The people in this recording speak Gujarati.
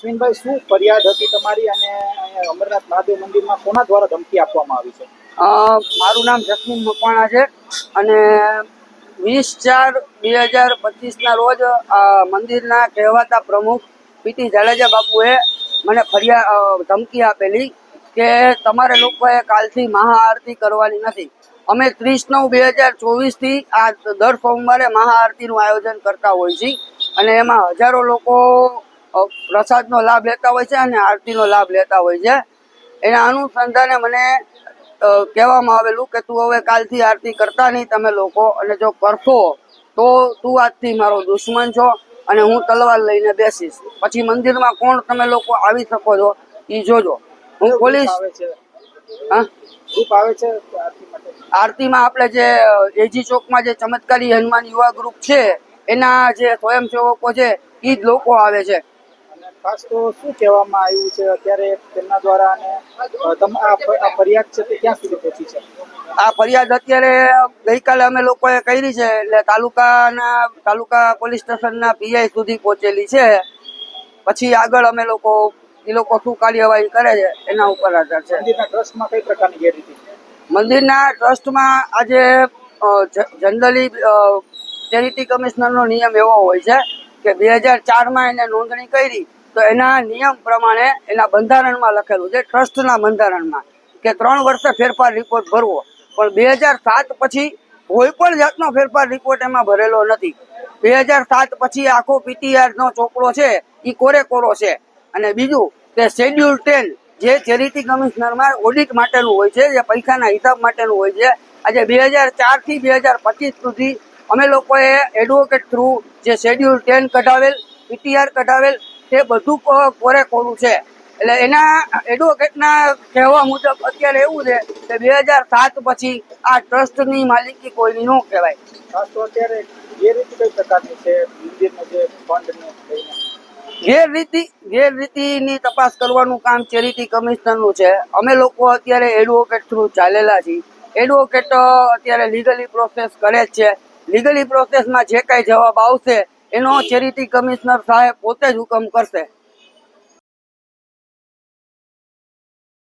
જસ્મીનભાઈ, શું ફરિયાદ હતી તમારી અને અમરનાથ મહાદેવ મંદિરમાં કોના દ્વારા ધમકી આપવામાં આવી છે? મારું નામ જસ્મીન મકવાણા છે અને વીસ ચાર બે હજાર પચીસના રોજ મંદિરના કહેવાતા પ્રમુખ પીટી જાડેજા બાપુએ મને ફરિયાદ ધમકી આપેલી કે તમારે લોકોએ કાલથી મહાઆરતી કરવાની નથી. અમે ત્રીસ નવ બે હજાર ચોવીસથી આ દર સોમવારે મહાઆરતીનું આયોજન કરતા હોય છીએ અને એમાં હજારો લોકો પ્રસાદનો લાભ લેતા હોય છે અને આરતીનો લાભ લેતા હોય છે. એના અનુસંધાને મને કહેવામાં આવેલું કે તું હવે કાલથી આરતી કરતા નહીં તમે લોકો અને જો કરશો તો તું આજથી મારો દુશ્મન છો અને હું તલવાર લઈને બેસીશ. પછી મંદિરમાં કોણ તમે લોકો આવી શકો છો એ જોજો. હું પોલીસ આરતીમાં આપણે જે એજી ચોકમાં જે ચમત્કારી હનુમાન યુવા ગ્રુપ છે એના જે સ્વયંસેવકો છે એ જ લોકો આવે છે. ખાસ તો શું કહેવામાં આવ્યું છે? અત્યારે તેમના દ્વારા અને આ ફરિયાદ છે તે ક્યાં સુધી પહોંચી છે? આ ફરિયાદ અત્યારે ગઈકાલે અમે લોકોએ કરી છે એટલે તાલુકાના તાલુકા પોલીસ સ્ટેશનના પીઆઈ સુધી પહોંચેલી છે. પછી આગળ અમે લોકો એ લોકો શું કાર્યવાહી કરે છે એના ઉપર આધાર છે. મંદિરના ટ્રસ્ટમાં કઈ પ્રકારની ગેરરીતિ? મંદિરના ટ્રસ્ટમાં આજે જનરલી ચેરિટી કમિશનરનો નિયમ એવો હોય છે કે બે હજાર ચારમાં એને નોંધણી કરી તો એના નિયમ પ્રમાણે એના બંધારણમાં લખેલું છે, ટ્રસ્ટના બંધારણમાં, કે ત્રણ વર્ષે ફેરફાર રિપોર્ટ ભરવો. પણ બે હજાર સાત પછી કોઈ પણ જાતનો ફેરફાર રિપોર્ટ એમાં ભરેલો નથી. બે હજાર સાત પછી આખો પીટીઆર નો ચોપડો છે એ કોરે કોરો છે. અને બીજું કે શેડ્યુલ ટેન જે ચેરિટી કમિશનરમાં ઓડિટ માટેનું હોય છે, જે પૈસાના હિસાબ માટેનું હોય છે, આજે બે હજાર ચારથી બે હજાર પચીસ સુધી અમે લોકોએ એડવોકેટ થ્રુ જે શેડ્યુલ ટેન કઢાવેલ, પીટીઆર કઢાવેલ તે બધું કોરે કોરું છે. એટલે એના એડવોકેટના કહેવા મુજબ અત્યારે એવું છે કે બે હજાર સાત પછી આ ટ્રસ્ટની માલિકી કોઈની ન કહેવાય. ગેરરીતિ ગેરરીતિની તપાસ કરવાનું કામ ચેરિટી કમિશનરનું છે. અમે લોકો અત્યારે એડવોકેટ થ્રુ ચાલેલા છીએ. એડવોકેટ અત્યારે લીગલી પ્રોસેસ કરે છે. લીગલી પ્રોસેસમાં જે કાંઈ જવાબ આવશે એનો ચેરિટી કમિશનર સાહેબ પોતે જ હુકમ કરશે.